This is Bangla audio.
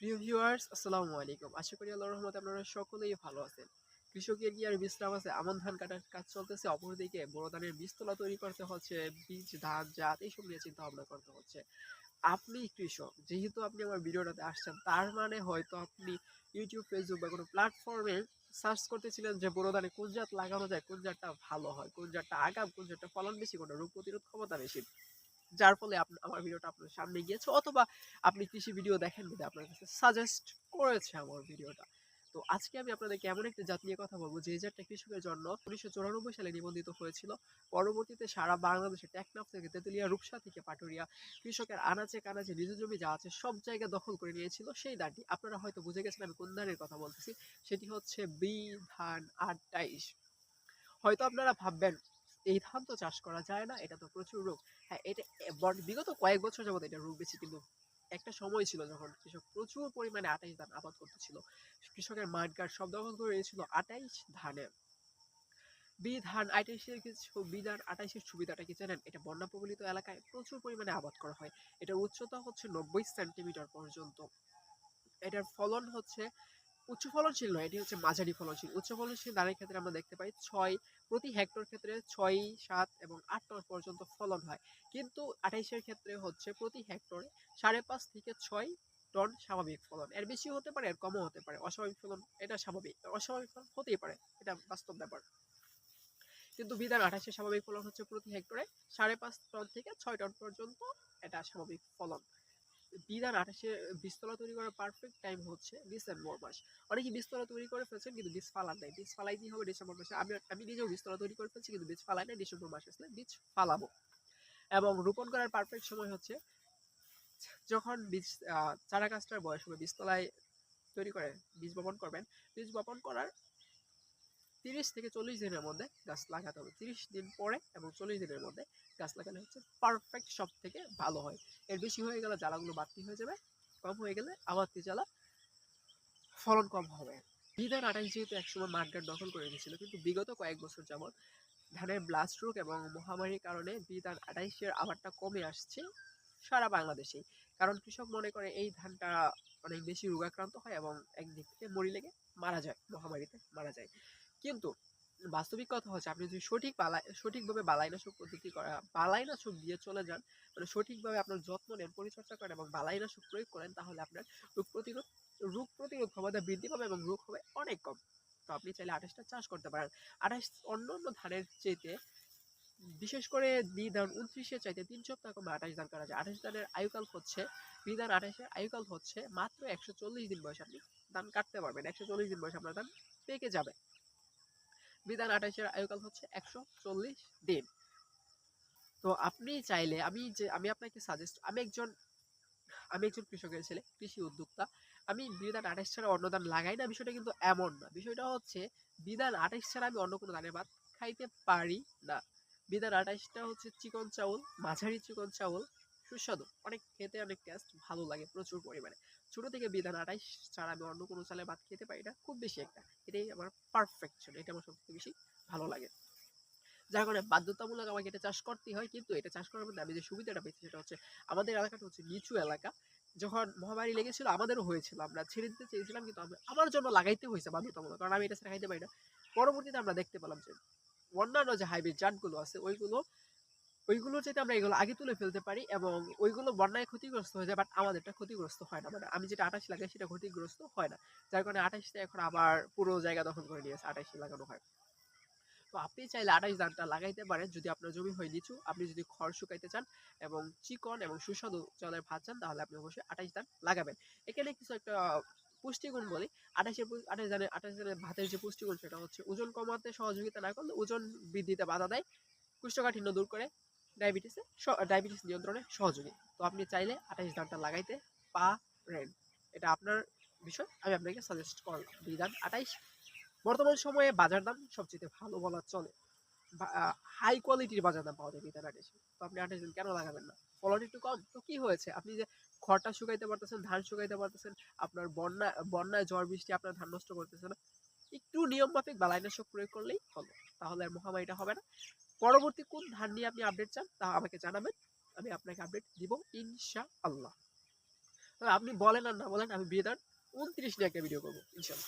প্রিয় ভিউয়ার্স, আসসালামু আলাইকুম। আশা করি আল্লাহর রহমতে আপনারা সকলেই ভালো আছেন। কৃষকের কি আর বিশ্রাম আছে, আমন ধান কাটার কাজ চলতেছে, অপরদিকে বড় ধানের বীজতলা তৈরি করতে হচ্ছে, বীজ, ধান, জাত, এইসব নিয়ে চিন্তা ভাবনা করতে হচ্ছে। আপনি কৃষক, যেহেতু আপনি আমার ভিডিওটাতে আসছেন, তার মানে হয়তো আপনি ইউটিউব, ফেসবুক বা কোনো প্ল্যাটফর্মে সার্চ করতেছিলেন যে বড় ধানে কোন জাত লাগানো যায়, কোন জাতটা ভালো হয়, কোন জাতটা আগাম, কোন জাতটা ফলন বেশি, কোনটা রোগ প্রতিরোধ ক্ষমতা বেশি। যার ফলে আমার ভিডিওটা আপনার সামনে গিয়েছে অথবা আপনি কৃষি ভিডিও দেখেন বলে আপনার কাছে সাজেস্ট করেছে আমার ভিডিওটা তো আজকে আমি আপনাদেরকে এমন একটা জাত নিয়ে কথা বলব, যে জাতটা কৃষকের জন্য উনিশশো চৌরানব্বই সালে নিবন্ধিত হয়েছিল। পরবর্তীতে সারা বাংলাদেশে টেকনাফ থেকে তেতুলিয়া, রূপসা থেকে পাটুরিয়া কৃষকের আনাচে কানাচে নিজ জমি যা আছে সব জায়গা দখল করে নিয়েছিল সেই ধানটি আপনারা হয়তো বুঝে গেছেন আমি কোন ধানের কথা বলতেছি, সেটি হচ্ছে বি ধান আটাইশ হয়তো আপনারা ভাববেন, এই ধান তো চাষ করা যায় না, এটা তো প্রচুর রোগ। হ্যাঁ এটা বিগত কয়েক বছর যাবত এটা রোগ বেশি কিন্তু একটা সময় ছিল যখন কৃষক প্রচুর পরিমাণে আটাইশ ধান আবাদ করতেছিল কৃষকের মাঠ ঘাট সব দখল করে নিয়েছিল আটাইশ ধানে। বি ধান আটাইশের কিছু বি ধান আটাইশের সুবিধাটা কি জানেন? এটা বন্যা প্রবলিত এলাকায় প্রচুর পরিমাণে আবাদ করা হয়। এটার উচ্চতা হচ্ছে নব্বই সেন্টিমিটার পর্যন্ত। এটার ফলন হচ্ছে উচ্চ ফলনশীল নয়, এটি হচ্ছে মাঝারি ফলনশীল। উচ্চ ফলনশীল ধানের ক্ষেত্রে আমরা দেখতে পাই ছয় প্রতি হেক্টর ক্ষেত্রে ছয়, সাত এবং আট টন পর্যন্ত ফলন হয়। কিন্তু আঠাইশের ক্ষেত্রে হচ্ছে প্রতি হেক্টরে সাড়ে পাঁচ থেকে ছয় টন স্বাভাবিক ফলন। এর বেশি হতে পারে, এর কমও হতে পারে। অস্বাভাবিক ফলন, এটা স্বাভাবিক। অস্বাভাবিক ফলন হতেই পারে, এটা বাস্তব ব্যাপার। কিন্তু বিধান আঠাশের স্বাভাবিক ফলন হচ্ছে প্রতি হেক্টরে সাড়ে পাঁচ টন থেকে ছয় টন পর্যন্ত এটা স্বাভাবিক ফলন। বিধান আঠাশে বীজতলা তৈরি করার পারফেক্ট টাইম হচ্ছে ডিসেম্বর মাস। অনেকে বীজতলা তৈরি করে ফেলছেন কিন্তু বীজ ফালান নাই। বীজ ফালাই হবে ডিসেম্বর মাসে। আমি আমি নিজেও বীজতলা তৈরি করে ফেলছি কিন্তু বীজ ফালাই নাই ডিসেম্বর মাসে আসলে বীজ ফালাবো। এবং রোপণ করার পারফেক্ট সময় হচ্ছে যখন বীজ চারা গাছটার বয়স হবে বীজতলায় তৈরি করে বীজ বপন করবেন। বীজ বপন করার তিরিশ থেকে চল্লিশ দিনের মধ্যে গাছ লাগাতে হবে। তিরিশ দিন পরে এবং চল্লিশ দিনের মধ্যে গাছ লাগালে হচ্ছে পারফেক্ট সব থেকে ভালো হয়। এর বেশি হয়ে গেলে জ্বালাগুলো বাড়তি হয়ে যাবে, কম হয়ে গেলে আবারতি জ্বালা ফলন কম হবে। বিধান আঠাশ যেহেতু একসময় মাঠঘাট দখল করে দিয়েছিল কিন্তু বিগত কয়েক বছর যাবৎ ধানের ব্লাস্ট রোগ এবং মহামারীর কারণে বিধান আঠাইশের আবারটা কমে আসছে সারা বাংলাদেশেই। কারণ কৃষক মনে করে এই ধানটা অনেক বেশি রোগাক্রান্ত হয় এবং একদিক থেকে মরি লেগে মারা যায়, মহামারীতে মারা যায়। কিন্তু বাস্তবিক কথা হচ্ছে, আপনি যদি সঠিক বালাই, সঠিকভাবে বালাইনাশক পদ্ধতি বালাইনাশক দিয়ে চলে যান মানে সঠিকভাবে আপনার যত্ন নেন, পরিচর্যা করেন এবং বালাইনাশক প্রয়োগ করেন, তাহলে আপনার রোগ প্রতিরোধ রোগ প্রতিরোধ ক্ষমতা বৃদ্ধি পাবে এবং রোগ হবে অনেক কম। তো আপনি চাইলে আঠাশটা চাষ করতে পারেন। আঠাশ অন্য অন্য ধানের চাইতে, বিশেষ করে বি ধান উনত্রিশের চাইতে তিন সপ্তাহ কমে আঠাশ ধান করা যায়। আঠাশ ধানের আয়ুকাল হচ্ছে ধান আঠাশের আয়ুকাল হচ্ছে মাত্র একশো চল্লিশ দিন বয়সে আপনি ধান কাটতে পারবেন। একশো চল্লিশ দিন বয়সে আপনার ধান পেকে যাবে। বিধান আঠাশের আয়ুকাল হচ্ছে একশো চল্লিশ দিন। তো আপনি চাইলে, আমি যে, আমি আপনাকে সাজেস্ট আমি একজন আমি একজন কৃষকের ছেলে, কৃষি উদ্যোক্তা। আমি বিধান আঠাশ ছাড়া অন্য ধান লাগাই না, বিষয়টা কিন্তু এমন না। বিষয়টা হচ্ছে, বিধান আঠাশ ছাড়া আমি অন্য কোনো ধানের ভাত খাইতে পারি না। বিধান আঠাশটা হচ্ছে চিকন চাউল, মাঝারি চিকন চাউল, সুস্বাদু। অনেক খেতে অনেক টেস্ট ভালো লাগে, প্রচুর পরিমাণে। ছোট থেকে বিধান আঠাইশ ছাড়া আমি অন্য কোনো চালে ভাত খেতে পারি না। খুব বেশি একটা। এটাই আমার পারফেকশন এটা আমার সবথেকে বেশি ভালো লাগে। যার কারণে বাধ্যতামূলক আমাকে এটা চাষ করতেই হয়। কিন্তু এটা চাষ করার মধ্যে আমি যে সুবিধাটা পেয়েছি সেটা হচ্ছে আমাদের এলাকাটা হচ্ছে নিচু এলাকা। যখন মহামারী লেগেছিল আমাদেরও হয়েছিল। আমরা ছেড়ে দিতে চেয়েছিলাম কিন্তু আমি আমার জন্য লাগাইতে হয়েছে বাধ্যতামূলক। কারণ আমি এটা ছাড়া খাইতে পারি না। পরবর্তীতে আমরা দেখতে পেলাম যে অন্যান্য যে হাইব্রিড জাতগুলো আছে, ওইগুলো ওইগুলো যাতে আমরা এগুলো আগে তুলে ফেলতে পারি এবং ওইগুলো বন্যায় ক্ষতিগ্রস্ত হয়ে যায় বাট আমাদেরটা ক্ষতিগ্রস্ত হয় না। মানে আমি যেটা আঠাশ লাগাই সেটা ক্ষতিগ্রস্ত হয় না। যার কারণে আঠাশটা এখন আবার পুরো জায়গা দখল করে নিয়েছে আঠাশি লাগানো হয়। তো আপনি চাইলে আঠাশ ধানটা লাগাইতে পারেন যদি আপনার জমি হয় নিচু। আপনি যদি খড় শুকাইতে চান এবং চিকন এবং সুস্বাদু চালের ভাত চান, তাহলে আপনি অবশ্যই আঠাশ ধান লাগাবেন। এখানে কিছু একটা পুষ্টিগুণ বলি। আঠাশের আঠাশ ধানের আঠাশ ধানের ভাতের যে পুষ্টিগুণ সেটা হচ্ছে ওজন কমাতে সহযোগিতা না করলে ওজন বৃদ্ধিতে বাধা দেয়, কুষ্ঠকাঠিন্য দূর করে। ডায়াবেটিসে ডায়াবেটিস নিয়ন্ত্রণে সহযোগী। তো আপনি চাইলে আঠাশ ধানটা লাগাইতে পারেন। এটা আপনার বিষয়, আমি আপনাকে সাজেস্ট করলাম। বিধান আঠাইশ। বর্তমান সময়ে বাজার দাম সবচেয়ে ভালো বলা চলে। হাই কোয়ালিটির বাজার দাম পাওয়া যায় বিধান আঠাইশে তো আপনি আঠাইশ দিন কেন লাগাবেন না? ফলন একটু কম? তো কি হয়েছে? আপনি যে খড়টা শুকাইতে পারতেছেন, ধান শুকাইতে পারতেছেন, আপনার বন্যা, বন্যায় ঝড় বৃষ্টি, আপনার ধান নষ্ট করতেছে না, একটু নিয়ম মাফিক বালাইনাশক প্রয়োগ করলেই হলো। তাহলে আর মহামারীটা হবে না। পরবর্তী কোন ধান নিয়ে আপনি আপডেট চান, তা আমাকে জানাবেন। আমি আপনাকে আপডেট দিব ইনশা আল্লাহ আপনি বলেন আর না বলেন, আমি বিয়ে দান উনত্রিশ নিয়ে একটা ভিডিও করব ইনশাল্লাহ